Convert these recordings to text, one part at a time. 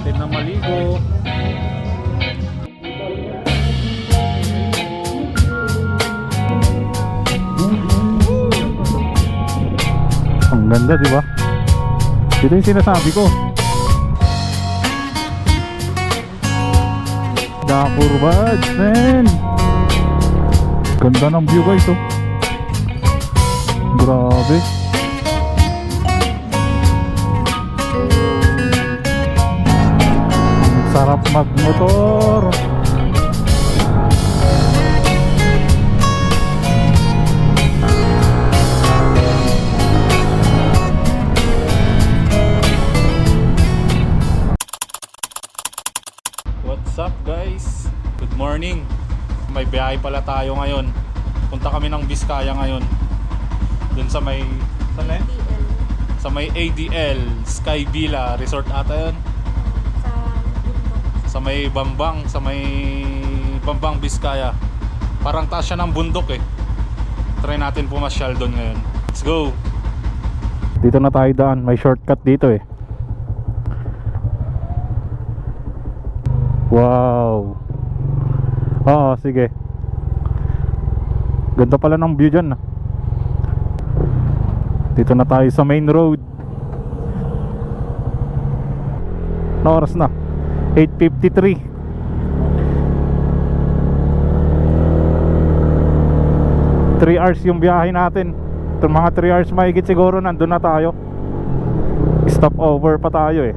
Excited na maligo. Ang ganda, di ba? Ito yung sinasabi ko. Dapur Buds, man! Ganda ng view guys, oh. Grabe. Magmotor. What's up guys? Good morning. May biyahe pala tayo ngayon. Punta kami ng Biskaya ngayon. Dun sa may sa may, DL sa may ADL Sky Villa Resort ata yun. Sa may Bambang, sa may Bambang Biskaya. Parang taas siya ng bundok eh. Try natin pumasyal doon ngayon. Let's go! Dito na tayo daan. May shortcut dito eh. Wow! Oo, sige. Ganda pala ng view dyan ah. Dito na tayo sa main road. Na oras na? 8.53 3 hours yung biyahe natin. Ito mga 3 hours mahigit siguro nandun na tayo. Stop over pa tayo eh.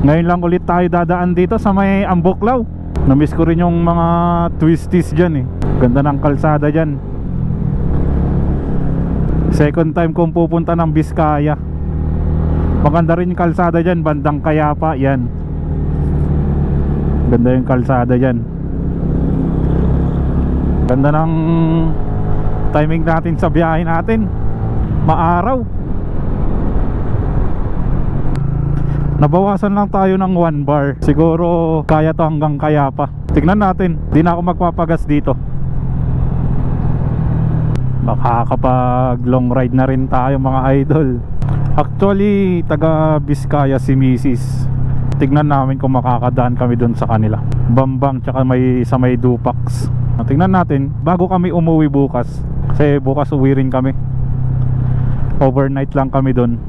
Ngayon lang ulit tayo dadaan dito sa may Ambuklaw. Namiss ko rin yung mga twisties dyan eh. Ganda ng kalsada dyan. Second time kong pupunta ng Biskaya. Maganda rin yung kalsada dyan Bandang Kayapa yan Ganda yung kalsada dyan. Ganda ng timing natin sa biyahe natin. Maaraw. Nabawasan lang tayo ng 1 bar. Siguro kaya to hanggang kaya pa. Tignan natin. Di na ako magpapagas dito. Makakapag long ride na rin tayo mga idol. Actually taga Biskaya si Mrs. Tignan namin kung makakadaan kami doon sa kanila. Bambang tsaka may sa may Dupax. Tingnan natin bago kami umuwi bukas Kasi bukas uwi rin kami. Overnight lang kami doon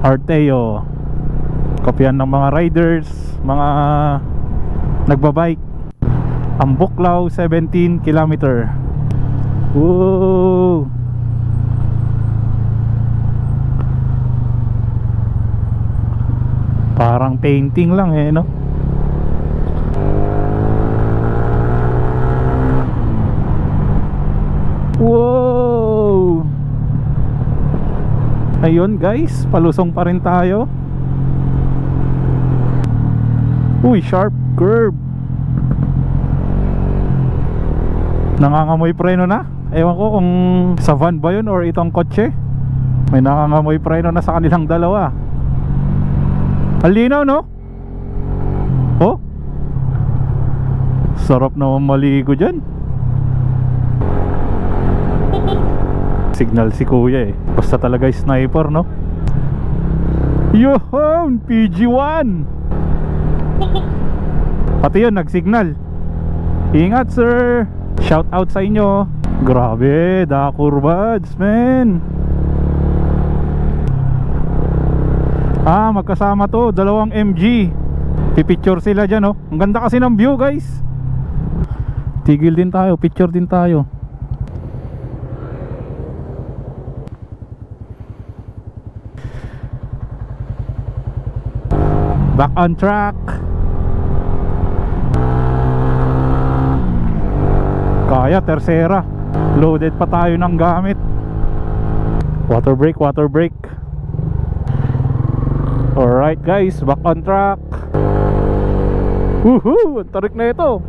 Arteo Kopyan ng mga riders Mga Nagbabike. Ang Buklaw 17 kilometer. Woo! Parang painting lang eh no Wow! Ayun guys, palusong pa rin tayo. Uy, sharp curve. Nangangamoy preno na. Ewan ko kung sa van ba yun or itong kotse. May nangangamoy preno na sa kanilang dalawa. Alinaw no? Oh? Sarap naman maligo dyan. Signal si kuya eh. Basta talaga sniper no? Yohon! PG-1! Pati yun, nagsignal. Ingat sir! Shout out sa inyo. Grabe, Dakur Buds, man. Ah, magkasama to, dalawang MG. Pipicture sila dyan, oh. Ang ganda kasi ng view, guys. Tigil din tayo, picture din tayo. Back on track. Kaya, tersera. Loaded pa tayo ng gamit. Water break, water break. Alright guys, back on track. Woohoo! Ang tarik na ito.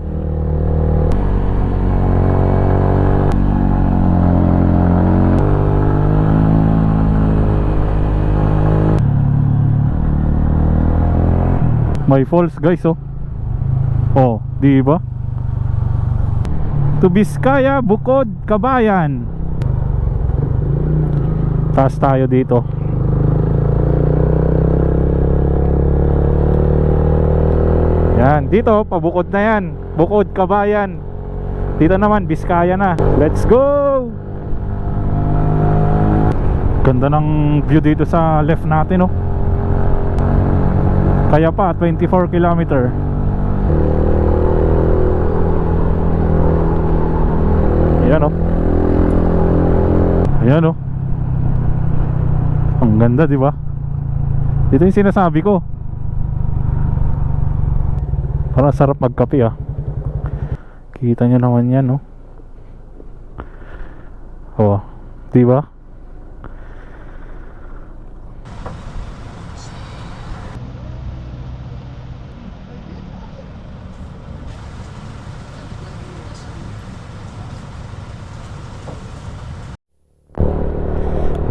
May falls guys oh. Oh, di ba? To Biskaya, Bukod, Kabayan. Taas tayo dito. Yan, dito, pabukod na yan. Bukod, kabayan. Dito naman, Biskaya na. Let's go! Ganda ng view dito sa left natin, oh. Kaya pa, 24 kilometer. Ayan, oh. Ayan, oh. Ang ganda, di ba? Ito yung sinasabi ko. Parang sarap magkape ah. Kita nyo naman yan, no? Oh, di ba?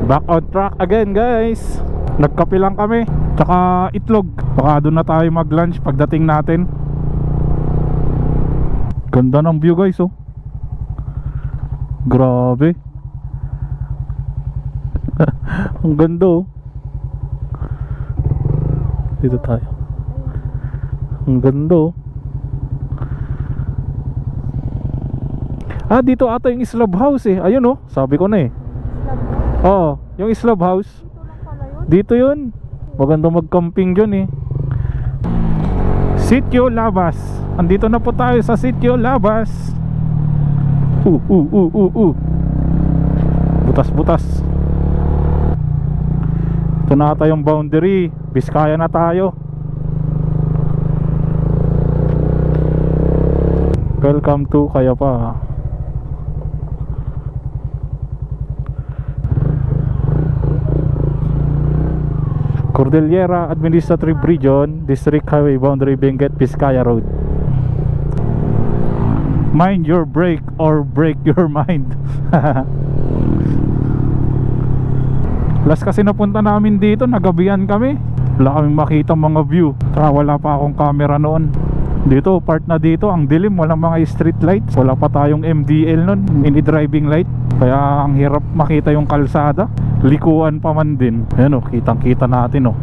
Back on track again guys Nagkape lang kami Tsaka itlog Baka doon na tayo mag lunch pagdating natin Ganda ng view guys oh. Grabe. Ang ganda oh. Dito tayo. Ang ganda oh. Ah dito ata yung Islab House eh. Ayun oh. Sabi ko na eh. Oo, yung Islab House. Dito lang pala yun. Dito yun. Maganda mag-camping dyan eh. Sitio Labas. Andito na po tayo sa Sitio Labas. Uh, uh, uh, uh, uh. Butas, butas. Ito na ata yung boundary. Biskaya na tayo. Welcome to Kayapa. Cordillera Administrative Region, District Highway Boundary Benguet, Vizcaya Road. Mind your break or break your mind. Last kasi napunta namin dito, nagabihan kami. Wala kaming makita mga view. Tsaka wala pa akong camera noon. Dito, part na dito, ang dilim, walang mga street lights. Wala pa tayong MDL noon, mini driving light. Kaya ang hirap makita yung kalsada. Likuan pa man din. Ayan o, kitang kita natin o.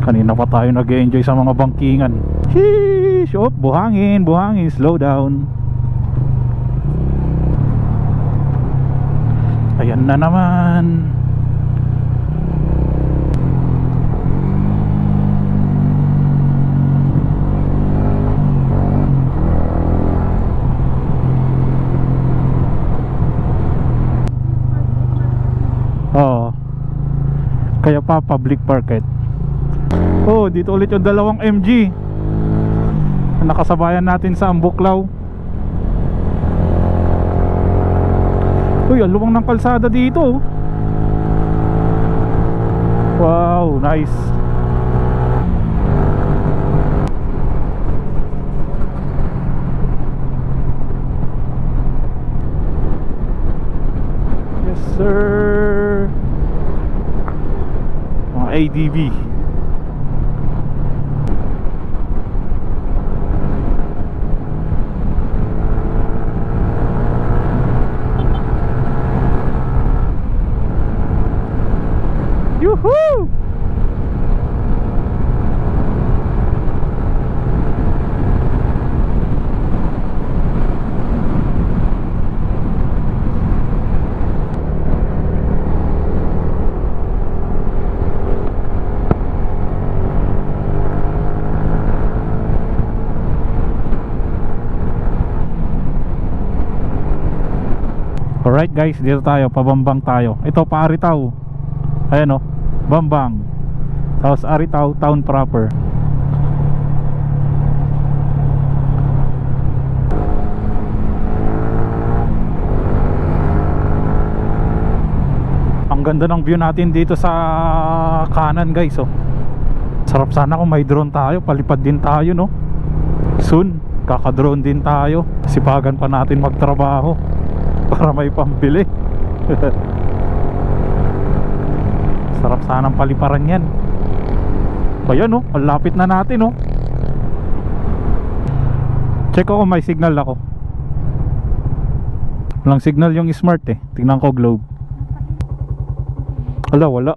Kanina pa tayo nag enjoy sa mga bangkingan. Sheesh! Oh, buhangin, buhangin, slow down. Ayan na naman. Oo. Kaya pa public market. Oh, dito ulit yung dalawang MG. na Nakasabayan natin sa Ambuklaw. Uy, ang luwang ng kalsada dito. oh. Wow, nice. Yes, sir. Mga ADV. Alright guys, dito tayo, pabambang tayo. Ito pa Aritaw. Ayan o, Bambang. Tapos Aritaw, town proper. Ang ganda ng view natin dito sa kanan guys oh. Sarap sana kung may drone tayo, palipad din tayo no. Soon, kaka-drone din tayo. Sipagan pa natin magtrabaho para may pambili. Sarap sanang paliparan yan. Ayan oh, ang lapit na natin oh. Check ko may signal ako. Walang signal yung smart eh. Tingnan ko globe. Wala, wala.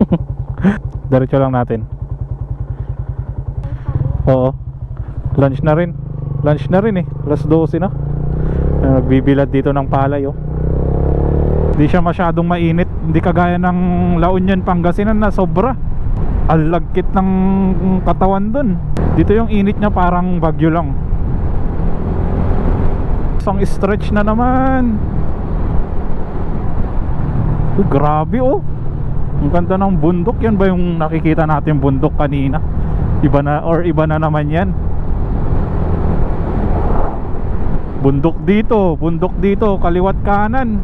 Diretso lang natin. Oo. Lunch na rin. Lunch na rin eh. Alas 12 na. Nagbibilad dito ng palay oh. Hindi siya masyadong mainit. Hindi kagaya ng La Union, Pangasinan na sobra. Ang lagkit ng katawan dun. Dito yung init niya parang bagyo lang. Isang stretch na naman. Uy, grabe oh. Ang ganda ng bundok. Yan ba yung nakikita natin bundok kanina? Iba na or iba na naman yan. Bundok dito, bundok dito, kaliwat kanan.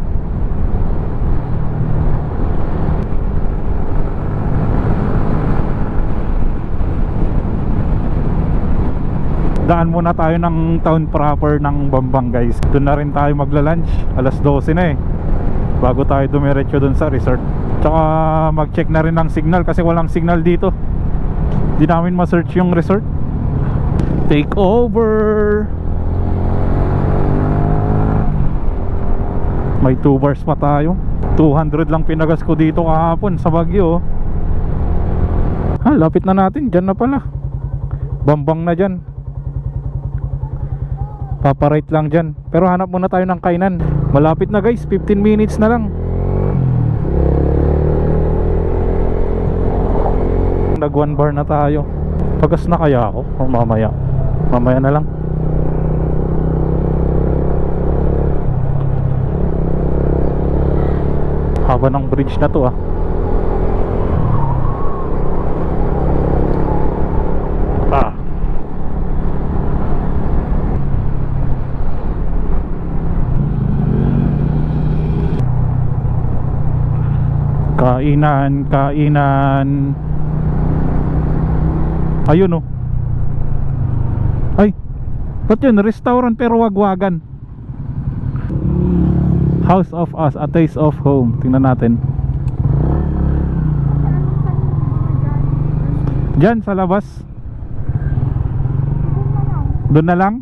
Daan muna tayo ng town proper ng Bambang guys. Doon na rin tayo magla-lunch. Alas 12 na eh. Bago tayo dumiretso doon sa resort. Tsaka mag-check na rin ng signal kasi walang signal dito. Di namin ma-search yung resort. Take over. May 2 bars pa tayo. 200 lang pinagas ko dito kahapon sa Baguio. Ha, lapit na natin. Diyan na pala. Bambang na dyan. Paparate lang dyan. Pero hanap muna tayo ng kainan. Malapit na guys. 15 minutes na lang. Nag one bar na tayo. Pagas na kaya ako? O mamaya? Mamaya na lang. Haba ng bridge na to ah. Ah. Kainan, kainan. Ayun oh. Ay. Ba't yun? Restaurant pero wagwagan. House of Us, A Taste of Home. Tingnan natin. Diyan sa labas. Doon na lang.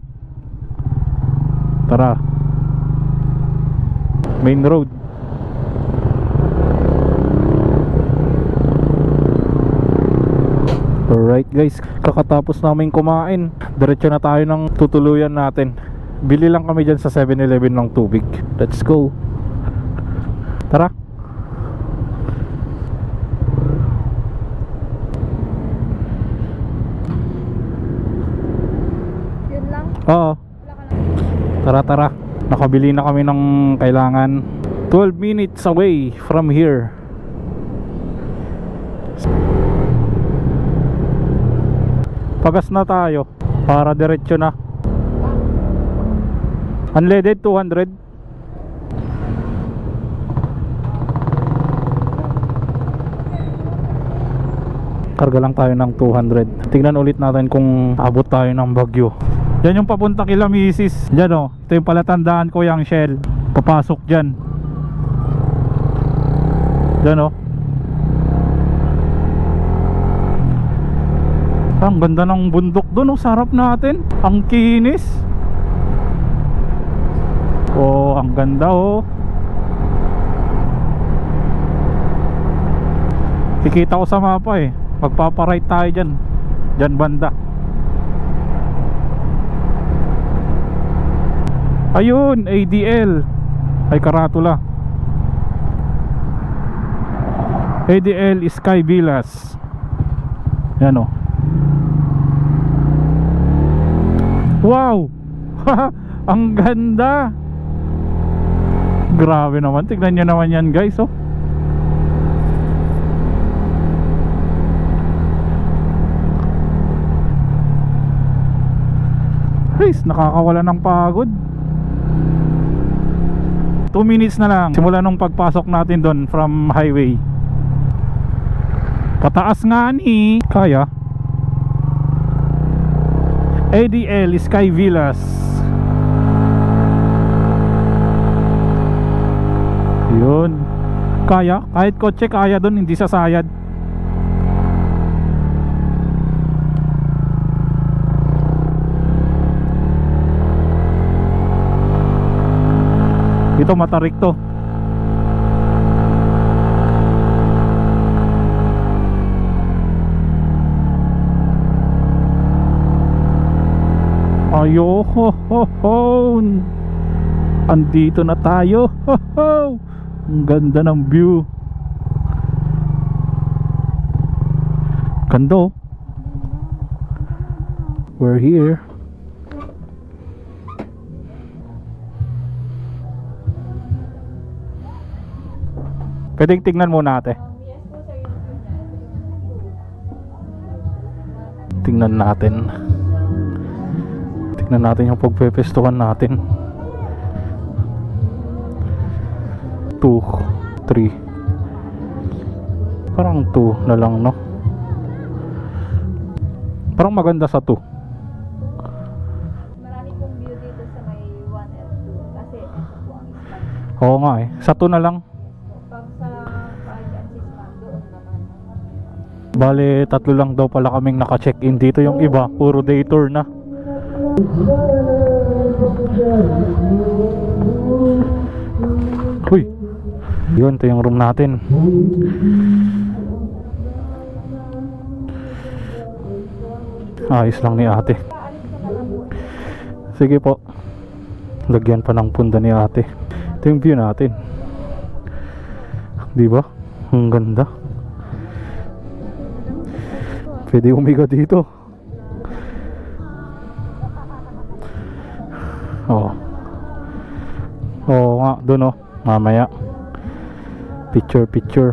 Tara. Main road. Alright guys, kakatapos namin kumain Diretso na tayo ng tutuluyan natin Bili lang kami dyan sa 7-Eleven ng tubig. Let's go. Tara. Yun lang. Oo, tara tara. Nakabili na kami ng kailangan. 12 minutes away from here. Pagas na tayo. Para diretso na Unleaded 200 Karga lang tayo ng 200 Tingnan ulit natin kung abot tayo ng Bagyo. Yan yung papunta kila Mrs. Diyan o Ito yung palatandaan ko yung shell. Papasok dyan. Diyan o Ang ganda ng bundok doon oh, sarap natin. Ang kinis. Oh, ang ganda oh. Kikita ko sa mapa eh. Magpaparide tayo diyan. Diyan banda. Ayun, ADL. Ay karatula. ADL Sky Villas. Yan oh. Wow! Ang ganda! Grabe naman. Tignan nyo naman yan guys. Oh. Guys, nakakawala ng pagod. 2 minutes na lang simula nung pagpasok natin doon from highway. Pataas nga ni. Kaya. ADL Sky Villas Kaya, kahit kotse kaya dun, hindi sasayad Ito matarik to tayo. Ho, ho, ho. Andito na tayo. Ho, ho. Ang ganda ng view. Ganda oh. We're here. Pwedeng tignan muna ate. Tingnan natin. Tingnan natin yung pagpepestuhan natin. 2, 3. Parang 2 na lang, no? Parang maganda sa 2. Marami pong view dito sa may 1 and 2. Kasi ito po ang island. Oo nga eh. Sa 2 na lang. Pag sa 5 and 6 man, doon naman. Bale, tatlo lang daw pala kaming naka-check-in dito. Yung iba, puro day tour na. Yun, ito yung room natin. Ayos lang ni ate. Sige po. Lagyan pa ng punda ni ate. Ito yung view natin. Di ba? Ang ganda. Pwede umiga dito. Oo. Oo nga, doon oh. Mamaya. Picture, picture.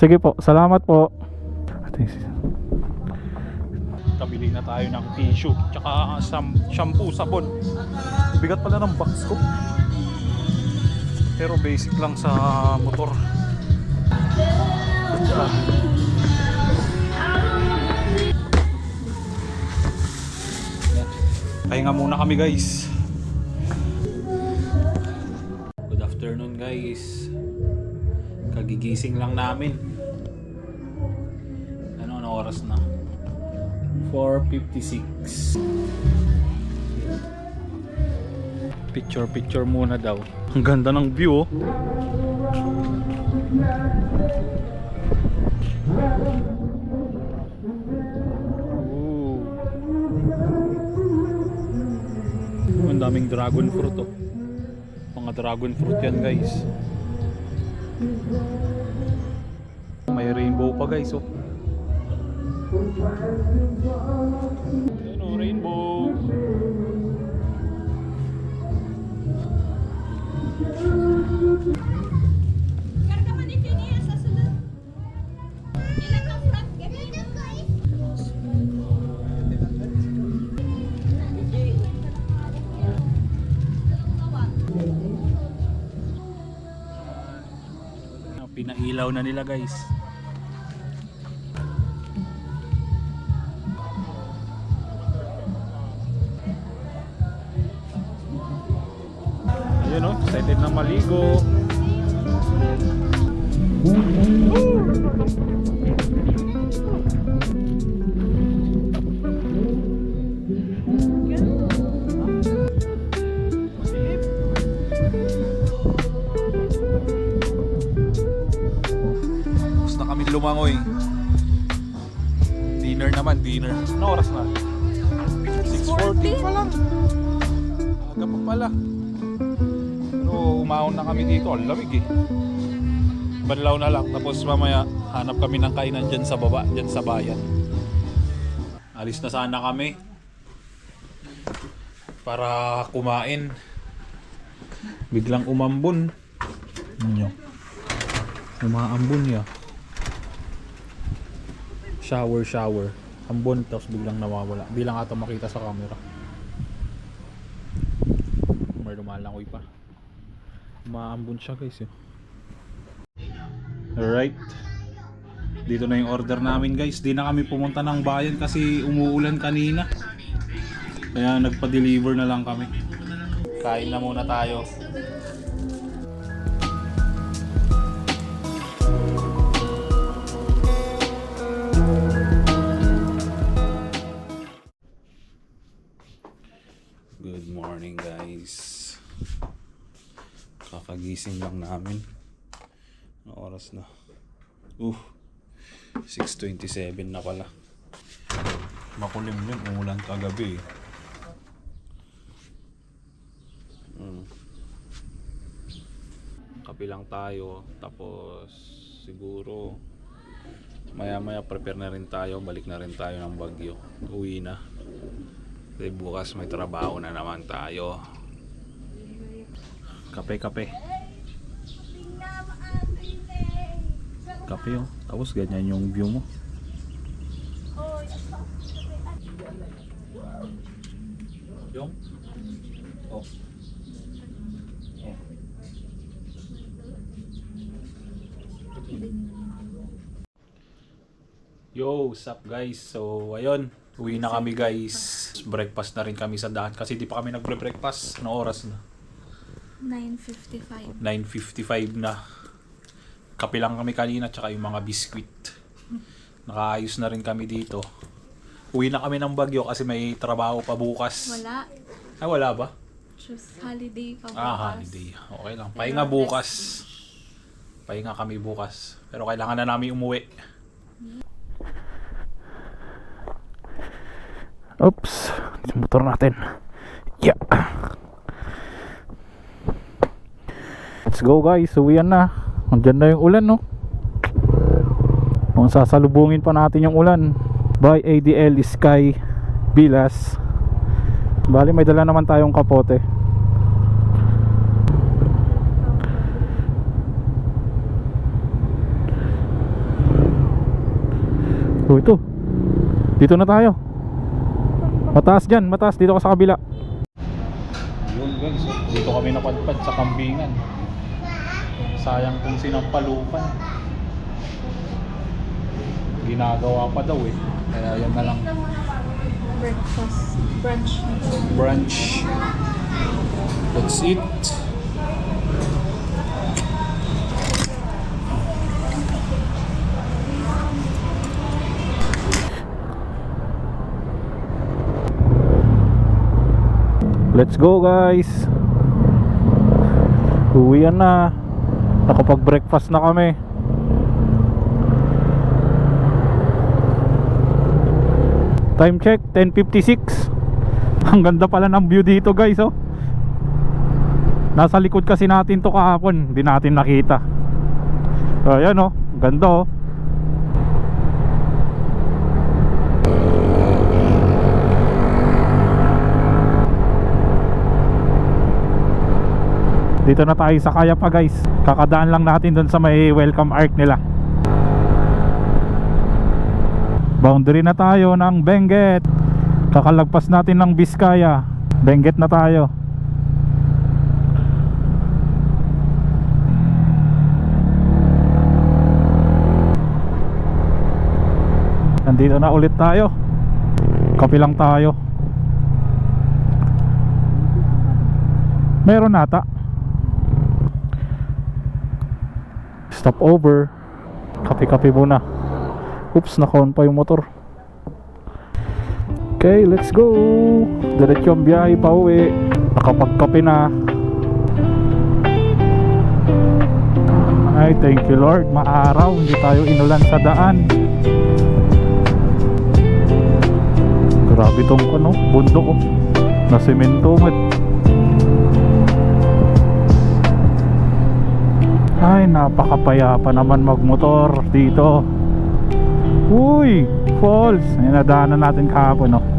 Sige po, salamat po. Kabili na tayo ng tissue, tsaka shampoo, sabon. Bigat pala ng box ko. Pero basic lang sa motor. Pahinga muna kami guys. Good afternoon guys. Kagigising lang namin. Ano na oras na? 4.56 Picture picture muna daw Ang ganda ng view oh Ooh. Ang daming dragon fruit oh. Mga dragon fruit yan guys. May rainbow pa guys oh Pinailaw na nila guys. Ayun o, excited na maligo. Tapos lumangoy. Dinner naman, dinner. Ano oras na? 6.40 pa lang. Aga pa pala. Pero umahon na kami dito. Ang lamig eh. Banlaw na lang. Tapos mamaya hanap kami ng kainan dyan sa baba, dyan sa bayan. Alis na sana kami. Para kumain. Biglang umambon. Ano nyo? Umaambon niya. Shower, shower. Ambon, tapos biglang nawawala. Bilang ata makita sa camera. May lumalangoy pa. Umaambon siya guys eh. Alright. Dito na yung order namin guys. Di na kami pumunta ng bayan kasi umuulan kanina. Kaya nagpa-deliver na lang kami. Kain na muna tayo. Kagising lang namin. Ano oras na? Uh, 6.27 na pala. Makulim yun, umulan kagabi eh. Mm. Kape lang tayo, tapos siguro maya maya prepare na rin tayo, balik na rin tayo ng Bagyo. Uwi na. Kasi bukas may trabaho na naman tayo. Kape, kape. Kape oh. Tapos ganyan yung view mo. Yung? Oh. Yo, what's up guys? So, ayun. Uwi na kami guys. Breakfast na rin kami sa daan kasi di pa kami nagbre-breakfast. Ano oras na? 9.55. 9.55 na. Kape lang kami kanina tsaka yung mga biskwit. Nakaayos na rin kami dito. Uwi na kami ng Bagyo kasi may trabaho pa bukas. Wala. Ah, wala ba? Just holiday pa Ah, bukas. holiday. Okay lang. Pero Pahinga bukas. rest Pahinga kami bukas. Pero kailangan na namin umuwi. Oops. Yung motor natin. Yeah. Let's go guys. Uwian na. Andyan na yung ulan no. Kung sasalubungin pa natin yung ulan. By ADL Sky Bilas. Bali may dala naman tayong kapote. Oh ito. Dito na tayo. Mataas dyan, mataas. Dito ka sa kabila. Yun guys, dito kami napadpad sa kambingan. Sayang kung sinampalupan. Ginagawa pa daw eh. Kaya yan na lang. Breakfast. Brunch. Brunch. That's it. Let's go guys. Uwian na. Nakapag breakfast na kami. Time check 10.56 Ang ganda pala ng view dito guys oh. Nasa likod kasi natin to kahapon. Hindi natin nakita. So, Ayan oh. Ganda oh Dito na tayo sa kaya pa guys. Kakadaan lang natin doon sa may welcome arc nila. Boundary na tayo ng Benguet. Kakalagpas natin ng Biskaya. Benguet na tayo. Nandito na ulit tayo. Kapi lang tayo. Meron nata Stop over Kapi-kapi muna. Oops, naka-on pa yung motor. Okay, let's go. Diretso ang biyahe pa uwi. Nakapagkape na. Ay, thank you Lord. Maaraw, hindi tayo inulan sa daan. Grabe tong ano, bundok oh. Na semento mo Ay, napakapayapa naman magmotor dito. Uy, falls. Ayan, nadaanan natin kahapon, no? Ang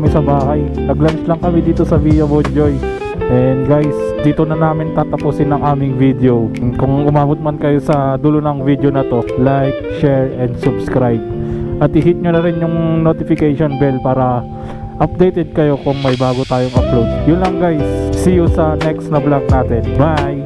kami sa bahay. Nag-lunch lang kami dito sa Via Bonjoy. And guys, dito na namin tatapusin ang aming video. Kung umabot man kayo sa dulo ng video na to, like, share, and subscribe. At i-hit nyo na rin yung notification bell para updated kayo kung may bago tayong upload. Yun lang guys. See you sa next na vlog natin. Bye!